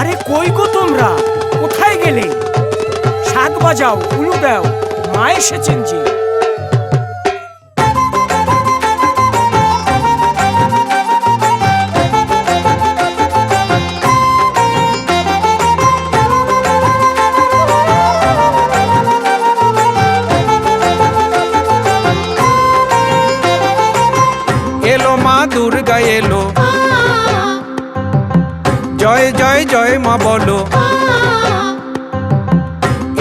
আরে কই গো তোমরা? কোথায় গেলে? শাক বাজাও, উলু দাও, মা এসেছেন যে। এলো মা দুর্গা, এলো জয় জয় জয় মা বলো।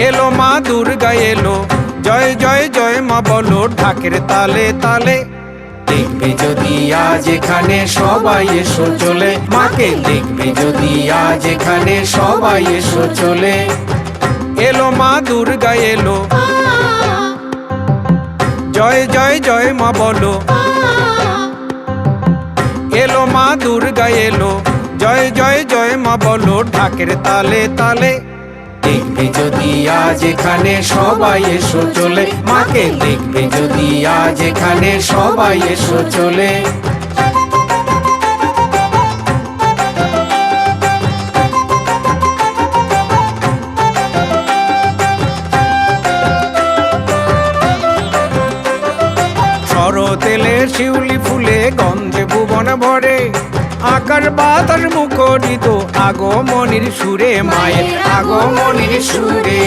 এলো মা দুর্গা, এলো। জয় জয় জয় মা বলো, ঢাকের তালে তালে। দেখবে যদি আজ এখানে সবাই এসো চলে, মাকে দেখবে যদি আজ এখানে সবাই এসো চলে। এলো মা দুর্গা, এলো। জয় জয় জয় মা বলো। এলো মা দুর্গা, এলো। জয় জয় জয় মা বলো ঢাকের তালে তালে। দেখবে যদি আজ এখানে সবাই এসো চলে, মাকে দেখবে যদি আজ এখানে সবাই এসো চলে। শরতেলের শিউলি ফুলে গন্ধে ভুবন ভরে। আকার বাতাস মুখরিত আগমনির সুরে মায়ের আগমনির সুরে।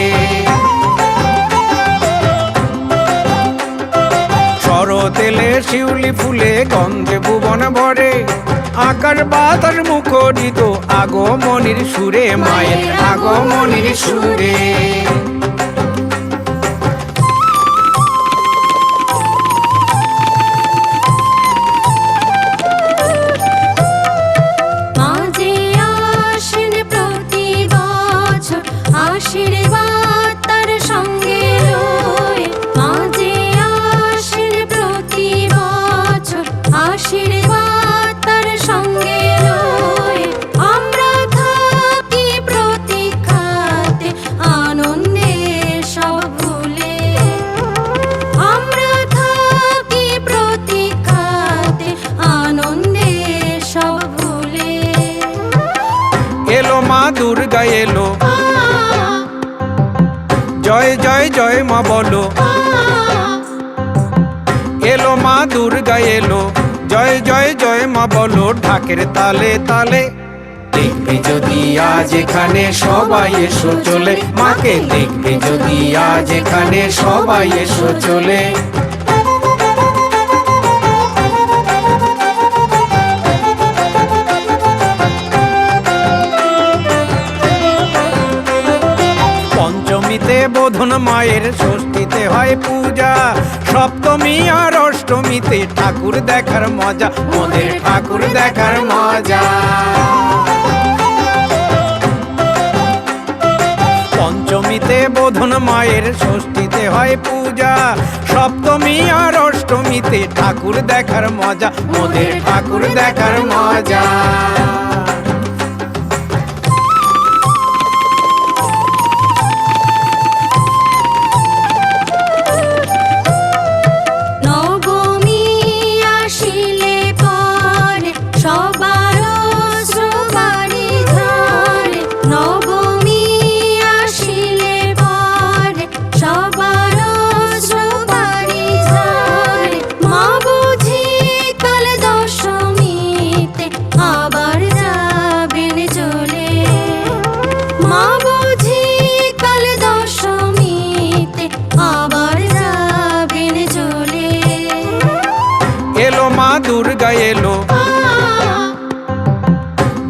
শরতেলের শিউলি ফুলে গন্ধে ভুবন ভরে আকার বাতাস মুখরিত আগমনির সুরে মায়ের আগমনির সুরে। আশীর্বাদ সঙ্গে রয়ে মাঝে আসেন সঙ্গে রয়ে আমরা আনন্দে সব ভুলে। আমরা সব ভুলে। এলো মা দুর্গা, এলো। জয় জয় জয় মা বলো। এলো মা দুর্গা, এলো। জয় জয় জয় মা বলো, ঢাকের তালে তালে। দেখবে যদি আজ এখানে সবাই এসো চলে, মাকে দেখবে যদি আজ এখানে সবাই এসো চলে। বোধন মায়ের ষষ্ঠীতে হয় পূজা। সপ্তমী আর অষ্টমীতে ঠাকুর দেখার মজা, মোদের ঠাকুর দেখার মজা। পঞ্চমীতে বোধন মায়ের ষষ্ঠীতে হয় পূজা। সপ্তমী আর অষ্টমীতে ঠাকুর দেখার মজা, মোদের ঠাকুর দেখার মজা।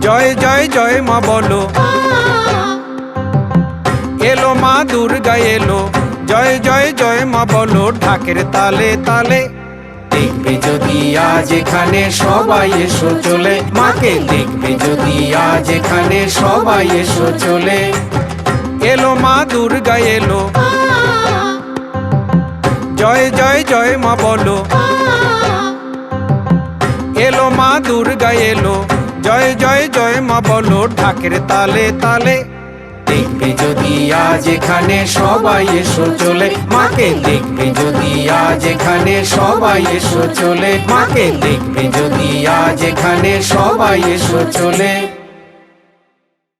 জয় জয় জয় মা বলো। এলো মা দুর্গা, এলো। জয় জয় জয় মা বলো, ঢাকের তালে তালে। দেখবে যদি আজ এখানে সবাই এসো চলে, মাকে দেখবে যদি আজ এখানে সবাই এসো চলে। এলো মা দুর্গা, এলো। জয় জয় জয় মা বলো। এলো মা দুর্গা, এলো। জয় জয় জয় মা বলো ঢাকের তালে তালে। দেখবে যদি আজ এখানে সবাই এসো চলে, মাকে দেখবে যদি আজ এখানে সবাই এসো চলে, মাকে দেখবে যদি আজ এখানে সবাই এসো চলে।